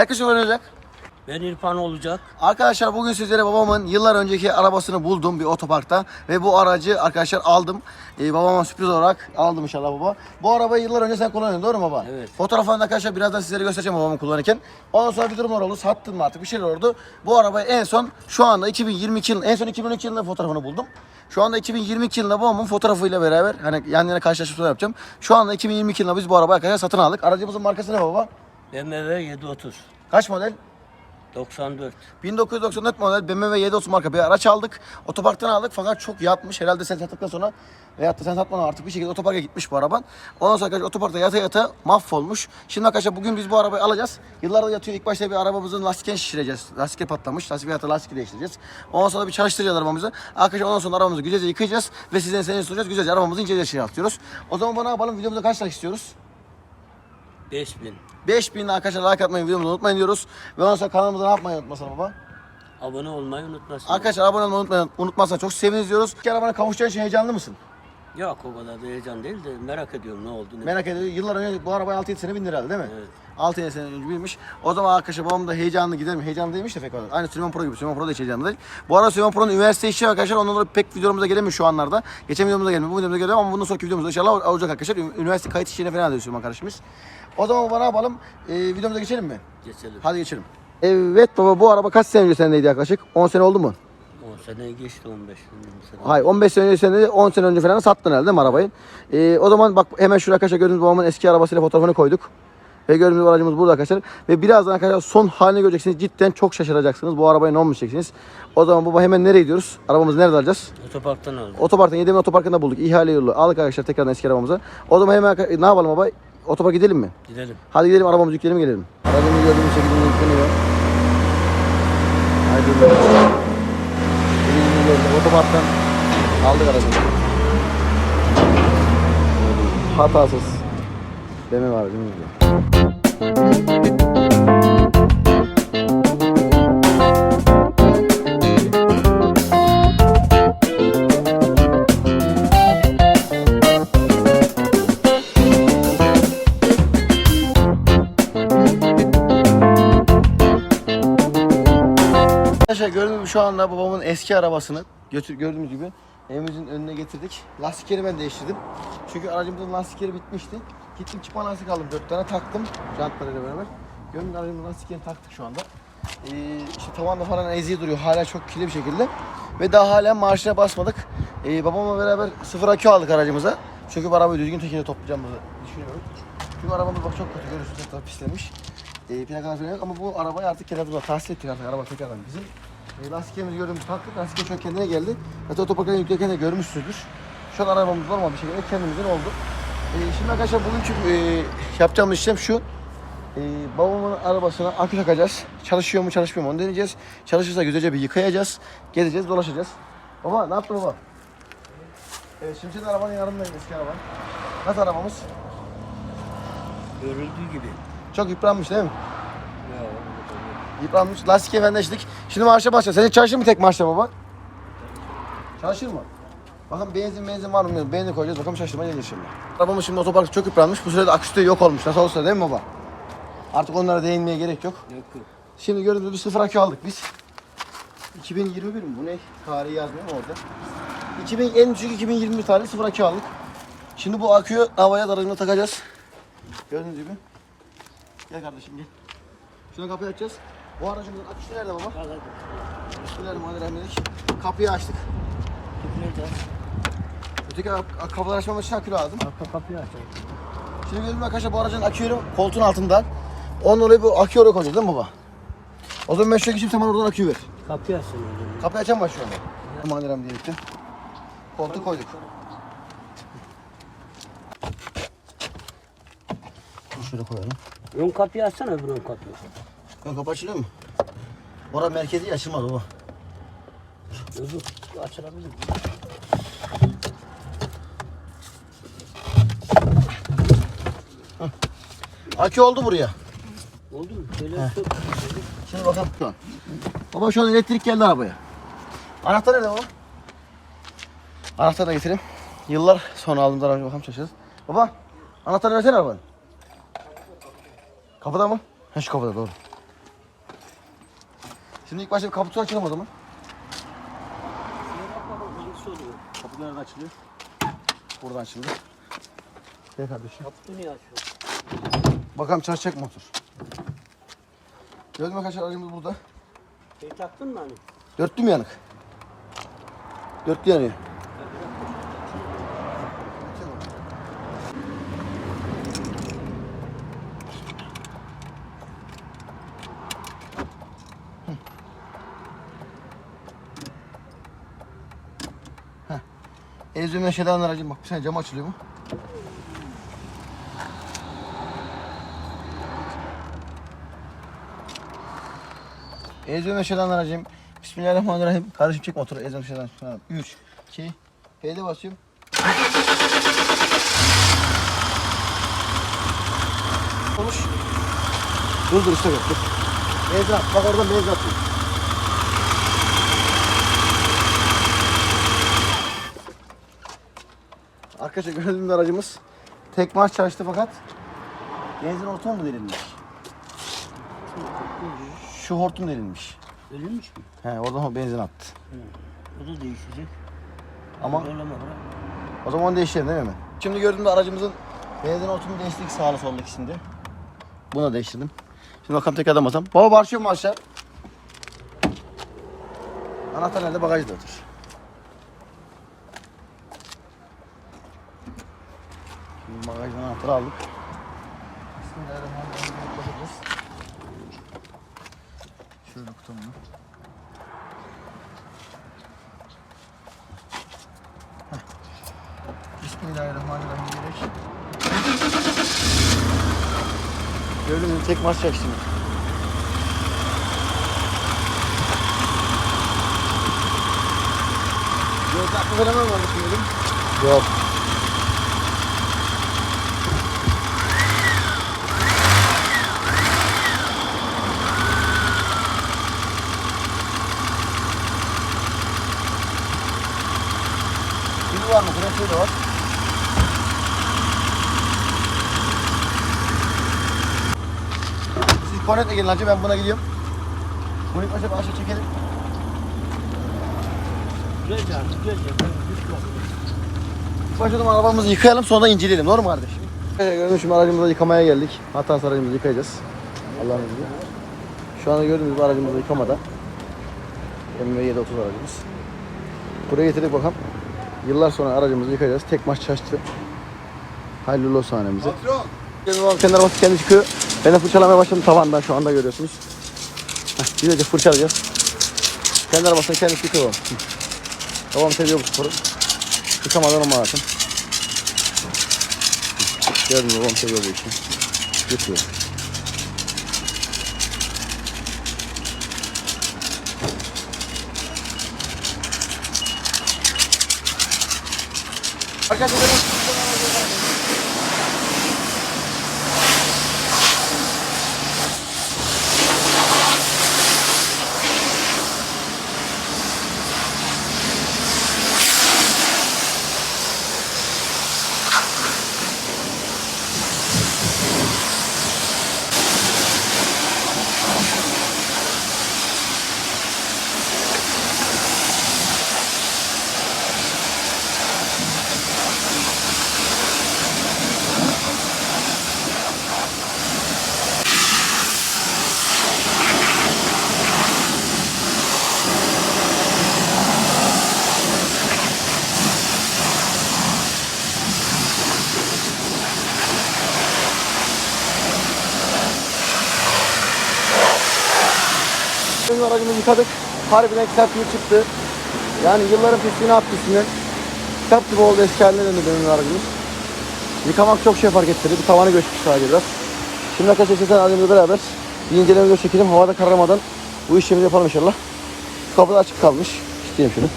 Herkes öğrenecek. Ben İrfan olacak. Arkadaşlar bugün sizlere babamın yıllar önceki arabasını buldum bir otoparkta ve bu aracı arkadaşlar aldım. Ee, babama sürpriz olarak aldım inşallah baba. Bu arabayı yıllar önce sen kullanıyordun doğru mu baba? Evet. Fotoğraflarını arkadaşlar birazdan sizlere göstereceğim babamın kullanırken. Ondan sonra bir durumlar oldu sattın mı artık bir şeyler oldu. Bu arabayı en son şu anda 2022 yılında en son 2012 yılında fotoğrafını buldum. Şu anda 2022 yılında babamın fotoğrafıyla beraber hani yan yana karşılaştırma yapacağım. Şu anda 2022 yılında biz bu arabayı arkadaşlar satın aldık. Aracımızın markası ne baba? BMW 730. Kaç model? 94. 1994 model BMW 730 marka bir araç aldık. Otoparktan aldık fakat çok yatmış. Herhalde sen sattıktan sonra veyahut da sen satmadan artık bir şekilde otoparka gitmiş bu araban. Ondan sonra arkadaşlar otoparkta yata yata mahvolmuş. Şimdi arkadaşlar bugün biz bu arabayı alacağız. Yıllardır yatıyor. İlk başta bir arabamızın lastikini şişireceğiz. Lastikleri patlamış. Lastik veyahut da lastik değiştireceğiz. Ondan sonra bir çalıştıracağız arabamızı. Arkadaşlar ondan sonra arabamızı güzelce yıkayacağız. Ve sizden seni sunacağız. Güzelce arabamızı inceleyeceğiz şey atıyoruz. O zaman bana yapalım. Videomuza kaç like istiyoruz? 5000. 5000 arkadaşlar like atmayı videomuzu unutmayın diyoruz. Ve ondan sonra kanalımıza ne yapmayı unutmasın baba? Abone olmayı unutmasın. Arkadaşlar abone olmayı unutmayın. Unutmazsan çok seviniriz diyoruz. İki arabana kavuşacağın için heyecanlı mısın? Yok o kadar da heyecan değil de merak ediyorum ne oldu ne. Merak ediyorum. Yıllar önce bu arabaya 6-7 sene bindi herhalde değil mi? Evet. 6-7 sene önce binmiş. O zaman arkadaşlar babam da heyecanlı gider mi? Heyecanlı değilmiş de pek olarak. Aynı Süleyman Pro gibi. Süleyman Pro da hiç heyecanlı değil. Bu arada Süleyman Pro'nun üniversite işi arkadaşlar. Ondan dolayı pek videomuza gelemiyor şu anlarda. Geçen videomuza gelmiyor. Bu videomuza geliyor ama bundan sonraki videomuzda inşallah olacak arkadaşlar. Üniversite kayıt işine falan alıyor Süleyman kardeşimiz. O zaman baba ne yapalım? Ee, videomuza geçelim mi? Geçelim. Hadi geçelim. Evet baba bu araba kaç sene önce sendeydi yaklaşık? 10 sene oldu mu? 10 sene geçti 15 20 sene. Hayır 15 sene önce sen de 10 sene önce falan sattın herhalde değil mi arabayı? Ee, o zaman bak hemen şuraya arkadaşlar gördüğünüz babamın eski arabasıyla fotoğrafını koyduk. Ve gördüğünüz aracımız burada arkadaşlar. Ve birazdan arkadaşlar son halini göreceksiniz. Cidden çok şaşıracaksınız. Bu arabaya ne olmuş diyeceksiniz. O zaman baba hemen nereye gidiyoruz? Arabamızı nerede alacağız? Otoparktan aldım. Otoparktan, Yedemir Otoparkı'nda bulduk. İhale yolu. Aldık arkadaşlar tekrardan eski arabamıza. O zaman hemen ne yapalım baba? Otoparka gidelim mi? Gidelim. Hadi gidelim arabamızı yükleyelim gelelim. Aracımız gördüğünüz şekilde yükleniyor. Haydi gibi Otoparktan aldık aracımızı. Hatasız. BMW var değil mi? Arkadaşlar gördüğünüz gibi şu anda babamın eski arabasını götür gördüğünüz gibi evimizin önüne getirdik. Lastikleri ben değiştirdim. Çünkü aracımızın lastikleri bitmişti. Gittim çıpan lastik aldım. Dört tane taktım jantlarıyla beraber. Gördüğünüz aracımızın lastiklerini taktık şu anda. Ee, işte tavanda falan eziği duruyor. Hala çok kirli bir şekilde. Ve daha hala marşına basmadık. Ee, babamla beraber sıfır akü aldık aracımıza. Çünkü bu arabayı düzgün şekilde toplayacağımızı düşünüyorum. Çünkü arabamız bak çok kötü görüyorsunuz. Etrafı pislemiş. E, plakalar falan yok ama bu arabayı artık kenarda tahsil ettik artık araba tekrardan bizim. E, lastiklerimizi gördüğümüz taktık. Lastikler şu an kendine geldi. Zaten otoparktan yüklerken de görmüşsünüzdür. Şu an arabamız normal bir şekilde kendimizin oldu. E, şimdi arkadaşlar bugünkü e, yapacağımız işlem şu. E, babamın arabasına akü takacağız. Çalışıyor mu çalışmıyor mu onu deneyeceğiz. Çalışırsa güzelce bir yıkayacağız. Gezeceğiz dolaşacağız. Baba ne yaptın baba? Evet şimdi senin arabanın yanındayım eski araban. Nasıl arabamız? Görüldüğü gibi. Çok yıpranmış değil mi? Yıpranmış. Lastik efendileştik. Şimdi marşa basacağız. Senin çalışır mı tek marşa baba? Çalışır mı? Bakın benzin benzin var mı bilmiyorum. Benzin koyacağız. Bakalım şaşırma gelir şimdi. Arabamız şimdi otoparkta çok yıpranmış. Bu sürede aküsü de yok olmuş. Nasıl olsa değil mi baba? Artık onlara değinmeye gerek yok. yok. Şimdi gördüğünüz gibi sıfır akü aldık biz. 2021 mi? Bu ne? Tarihi yazmıyor mu orada? 2000, en düşük 2021 tarihli sıfır akü aldık. Şimdi bu aküyü havaya darılığına takacağız. Gördüğünüz gibi. Gel kardeşim gel. Şuna kapıyı açacağız. Bu aracımızın aküsü nerede baba? Bismillahirrahmanirrahim. Kapıyı açtık. Nerede? Öteki kap- kapıları açmamız için akü lazım. Arka kapıyı açalım. Şimdi gibi arkadaşlar bu aracın akü yeri koltuğun altında. Onun oraya bu akü oraya koyacağız değil mi baba? O zaman ben şuraya geçeyim sen bana oradan aküyü ver. Kapıyı açsın. Kapıyı açan var şu anda. Bismillahirrahmanirrahim diye gitti. Koltuğu koyduk. Şöyle koyalım. Ön kapıyı açsana öbür ön kapıyı. Ön kapı açılıyor mu? Orada merkezi açılmaz baba. Öbür açılabilir. mi? Akü oldu buraya. Oldu mu? Şöyle. Şimdi bakalım şu an. Baba şu an elektrik geldi arabaya. Anahtar nerede baba? Anahtarı da getireyim. Yıllar sonra aldığımız arabaya bakalım şaşırırız. Baba anahtarı versene arabanın. Kapıda mı? Ha şu kapıda doğru. Şimdi ilk başta bir kaputu açalım o zaman. Kapı nereden açılıyor? Buradan açıldı. Gel kardeşim. Kapıyı niye açıyor? Bakalım çalışacak mı motor. Gördün mü arkadaşlar aracımız burada. Şey taktın mı hani? Dörtlü mü yanık? Dörtlü yanıyor. Ezüme şeyden aracım bak bir saniye cam açılıyor mu? Ezüme şeyden aracım. Bismillahirrahmanirrahim. Kardeşim çek motoru. Ezüme şeyden. 3, 2, P'de basıyorum. Konuş. Dur dur işte dur. Benzin. Bak oradan benzin atıyor. Arkadaşlar gördüğünüz aracımız tek marş çalıştı fakat benzin hortum mu delinmiş? Şu hortum delinmiş. Ölünmüş mü? He oradan o benzin attı. O da değişecek. Ama o zaman değiştirelim değil mi? Şimdi gördüğümde aracımızın benzin hortumu değiştirdik sağlı sollu ikisinde. Bunu da değiştirdim. Şimdi bakalım tekrardan basam. Baba başlıyor mu aşağı? Anahtar nerede? Bagajda otur. Şimdi bagajdan anahtarı aldık. Bismillahirrahmanirrahim. Basacağız. Şöyle kutumunu. Bismillahirrahmanirrahim diyerek. Gördün mü? Tek marş çek şimdi. Göz aklı mı var düşünüyorum? Yok. De var. Siz kornetle gelin hacı ben buna gidiyorum. Bunu ilk başta aşağı çekelim. Güzelce. İlk başta o zaman arabamızı yıkayalım sonra inceleyelim. Doğru mu kardeşim? Evet, gördüğünüz şimdi aracımızı yıkamaya geldik. Hatta aracımızı yıkayacağız. Allah'ın izniyle. Şu anda gördüğünüz gibi aracımızı yıkamada. BMW 730 aracımız. Buraya getirdik bakalım. Yıllar sonra aracımızı yıkayacağız. Tek maç çalıştı. Hayırlı olsun hanemize. Kendi arabası kendi çıkıyor. Ben de fırçalamaya başladım tavandan şu anda görüyorsunuz. Heh, güzelce fırçalayacağız. Kendi arabasını kendisi yıkıyor babam. Seviyor bu sporu. Yıkamadan olma hayatım. Gördün mü babam seviyor bu işi. Yıkıyor. ありがとうございます。Aracımızı yıkadık. Harbiden kitap gibi çıktı. Yani yılların pisliğini attı üstünden. Kitap gibi oldu eski haline döndü benim aracımız. Yıkamak çok şey fark ettirdi. Bir tavanı göçmüş sadece biraz. Şimdi arkadaşlar sizden aracımızla beraber bir inceleme çekelim. Havada kararmadan bu işlemi yapalım inşallah. Kapı da açık kalmış. İsteyeyim şunu.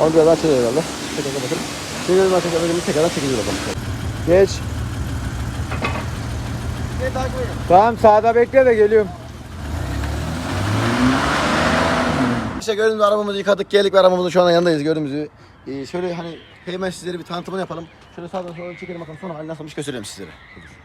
Onu biraz açacağız herhalde. Tekrar kapatalım. Şimdi gördüğüm arkadaşlar önümüzü tekrardan çekeceğiz bakalım. Geç. Tamam sağda bekle de geliyorum. İşte gördüğünüz arabamızı yıkadık geldik ve arabamızın şu anda yanındayız gördüğünüz gibi. Ee, şöyle hani hemen sizlere bir tanıtımını yapalım. Şöyle sağdan sola çekelim bakalım sonra halini nasılmış gösterelim sizlere. Budur.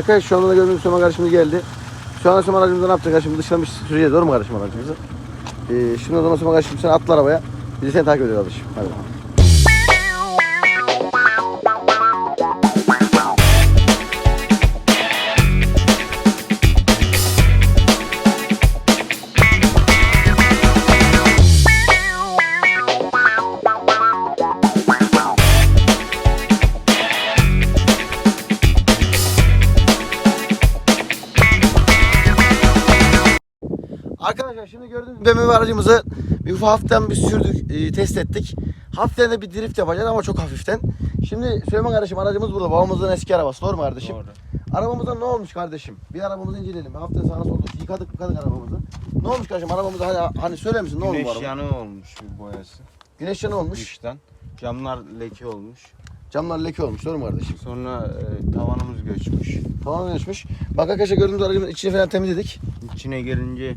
Arkadaşlar şu anda da gördüğünüz Süleyman kardeşimiz geldi. Şu anda Süleyman kardeşimiz ne yapacak? Kardeşim dışlamış süreceğiz. Doğru mu kardeşim kardeşimizi? Ee, şimdi o zaman Süleyman kardeşim sen atla arabaya. Biz de seni takip ediyoruz kardeşim. Hadi bakalım. Aracımızı bir hafiften bir sürdük, e, test ettik. Hafiften de bir drift yapacağız ama çok hafiften. Şimdi Süleyman kardeşim aracımız burada. Babamızın eski arabası. Doğru mu kardeşim? Doğru. Arabamıza ne olmuş kardeşim? Bir arabamızı inceleyelim. Hafiften sağına solda yıkadık yıkadık arabamızı. Ne olmuş kardeşim? Arabamıza hani, hani söyler misin? Ne olmuş Güneş araba? yanığı olmuş bir boyası. Güneş yanı olmuş. Dıştan. Camlar leke olmuş. Camlar leke olmuş. Doğru mu kardeşim? Sonra e, tavanımız göçmüş. Tamamen ölçmüş. Bak arkadaşlar gördüğünüz aracımızın içini falan temizledik. İçine gelince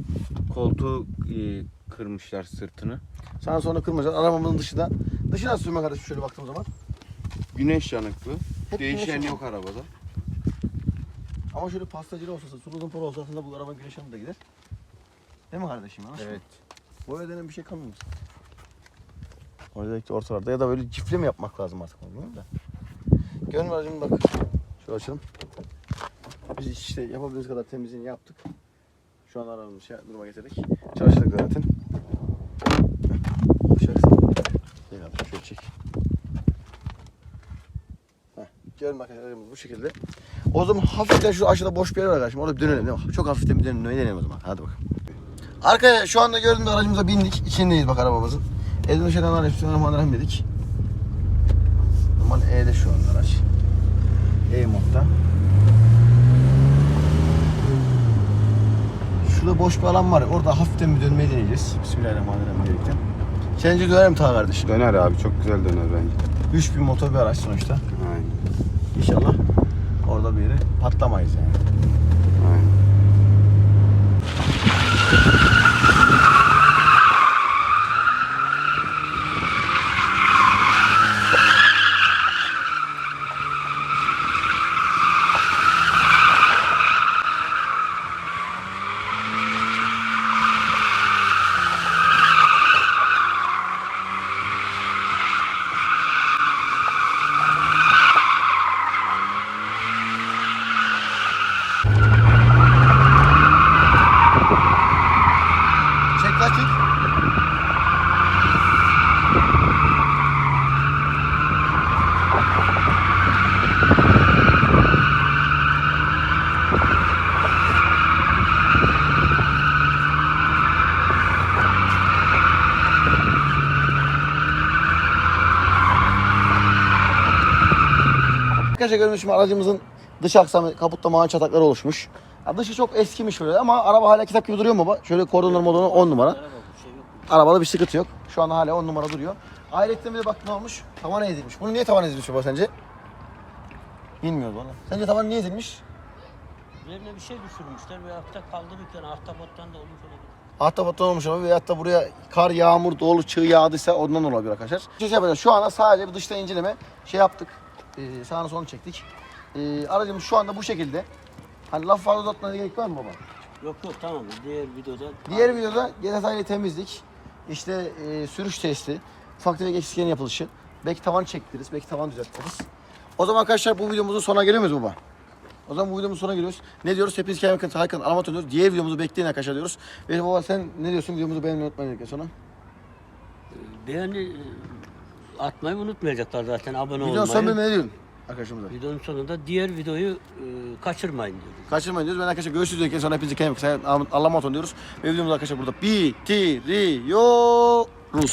koltuğu e, kırmışlar sırtını. Sana sonra kırmayacağız. Arabamızın dışında. Dışı nasıl Süleyman kardeşim şöyle baktığım zaman? Güneş yanıklı. Hep Değişen güneş yok arabada. Ama şöyle pastacılı olsa, suludun polo olsa aslında bu araba güneş yanında da gider. Değil mi kardeşim? Nasıl? Evet. Boya denen bir şey kalmamış. Oradaki ortalarda ya da böyle çiftli mi yapmak lazım artık bilmiyorum da. Gönül aracım bak. Şöyle açalım. Biz işte yapabildiğimiz kadar temizliğini yaptık. Şu an arabamızı şey, duruma getirdik. Çalıştık zaten. Şöyle çek. Heh. Görün aracımız bu şekilde. O zaman hafiften şu aşağıda boş bir yer var kardeşim. Orada dönelim değil mi? Çok hafiften bir dönelim. Dönelim o zaman. Hadi bakalım. Arkadaşlar şu anda gördüğünüz aracımıza bindik. İçindeyiz bak arabamızın. Edin Uşak'tan arayıp Bismillahirrahmanirrahim dedik. Normal E'de şu anda araç. E modda. Şurada boş bir alan var. Orada hafiften bir dönmeyi deneyeceğiz. Bismillahirrahmanirrahim diyerekten. Sence döner mi ta kardeşim? Döner abi çok güzel döner bence. 3000 motor bir araç sonuçta. Aynen. İnşallah orada bir yere patlamayız yani. Aynen. Çek lan çek. Arkadaşlar görmüş şimdi aracımızın dış aksamı kaputta mağan çatakları oluşmuş. Ya dışı çok eskimiş böyle ama araba hala kitap gibi duruyor mu baba? Şöyle kordonlar modonu 10 numara. Arabada bir sıkıntı yok. Şu anda hala 10 numara duruyor. Ayrıca bir de bak ne olmuş? Tavan ezilmiş. Bunu niye tavan ezilmiş baba sence? Bilmiyoruz onu. Sence tavan niye ezilmiş? Üzerine bir şey düşürmüşler ve hafta kaldırırken ahtapottan da olmuş olabilir. Ahtapottan olmuş olabilir veyahut da buraya kar, yağmur, dolu, çığ yağdıysa ondan olabilir arkadaşlar. Şey yapacağız. Şu anda sadece bir dışta inceleme şey yaptık. Ee, sağını solunu çektik. Ee, aracımız şu anda bu şekilde. Hani laf fazla uzatmaya gerek var mı baba? Yok yok tamam diğer videoda. Diğer videoda detaylı temizlik, işte e, sürüş testi, ufak tefek eksiklerin yapılışı. Belki tavan çektiririz, belki tavan düzeltiriz. O zaman arkadaşlar bu videomuzun sonuna geliyor muyuz baba? O zaman bu videomuzun sonuna geliyoruz. Ne diyoruz? Hepiniz kendine bakın. Hakan Alamat diyoruz. Diğer videomuzu bekleyin arkadaşlar diyoruz. Ve baba sen ne diyorsun? Videomuzu beğenmeyi unutmayın arkadaşlar sonra. Beğeni e, atmayı unutmayacaklar zaten abone Videonun olmayı. son bölümünde ne diyorsun? Arkadaşımıza. Videonun sonunda diğer videoyu e, kaçırmayın diyoruz. Kaçırmayın diyoruz. Ben arkadaşlar görüşürüz diyorken sonra hepinizi kendine bakın. Allah'a emanet olun diyoruz. Ve videomuzu arkadaşlar burada bitiriyoruz.